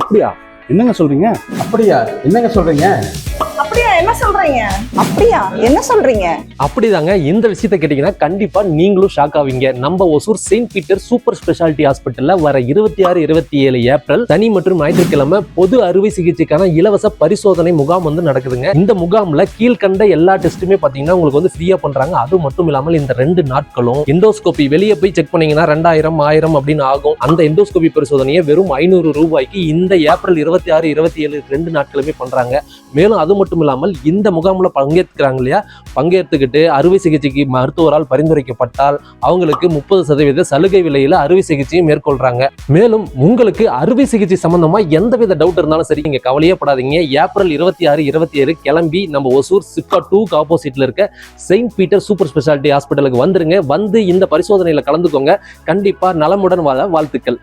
அப்படியா? என்னங்க சொல்றீங்க? அப்படியா? என்னங்க சொல்றீங்க? அப்படியா என்ன சொல்றீங்க? அப்படியா என்ன சொல்றீங்க? அப்படிதாங்க. இந்த விஷயத்த கேட்டீங்கன்னா கண்டிப்பா நீங்களும் ஷாக் ஆவீங்க. நம்ம Hosur Saint Peter super speciality ஹாஸ்பிட்டல்ல வர இருபத்தி ஆறு இருபத்தி ஏழு ஏப்ரல் சனி மற்றும் ஞாயிற்றுக்கிழமை பொது அறுவை சிகிச்சைக்கான இலவச பரிசோதனை முகாம் வந்து நடக்குதுங்க. இந்த முகாம்ல கீழ்கண்ட எல்லா டெஸ்ட்டுமே பாத்தீங்கன்னா உங்களுக்கு வந்து ஃப்ரீயா பண்றாங்க. அது மட்டும் இல்லாமல் இந்த ரெண்டு நாட்களும் எண்டோஸ்கோபி வெளியே போய் செக் பண்ணீங்கன்னா ரெண்டாயிரம் ஆயிரம் அப்படின்னு ஆகும். அந்த எண்டோஸ்கோபி பரிசோதனையை வெறும் ஐநூறு ரூபாய்க்கு இந்த ஏப்ரல் இருபத்தி ஆறு இருபத்தி ஏழு ரெண்டு நாட்களுமே பண்றாங்க. மேலும் அது மட்டும் இல்லாமல் இந்த முகாமில் பங்கேற்கிறாங்க இல்லையா? பங்கேற்றுக்கிட்டு அறுவை சிகிச்சைக்கு மருத்துவரால் பரிந்துரைக்கப்பட்டால் அவங்களுக்கு முப்பது சதவீத சலுகை விலையில் அறுவை சிகிச்சையும் மேற்கொள்றாங்க. மேலும் உங்களுக்கு அறுவை சிகிச்சை சம்பந்தமா எந்தவித டவுட் இருந்தாலும் சரி நீங்கள் கவலையே படாதீங்க. ஏப்ரல் இருபத்தி ஆறு இருபத்தி ஏழு கிளம்பி நம்ம ஒசூர் சிப்கா டூக்கு ஆப்போசிட்ல இருக்க செயின்ட் பீட்டர் சூப்பர் ஸ்பெஷாலிட்டி ஹாஸ்பிட்டலுக்கு வந்துருங்க. வந்து இந்த பரிசோதனையில் கலந்துக்கோங்க. கண்டிப்பாக நலமுடன் வாழ வாழ்த்துக்கள்.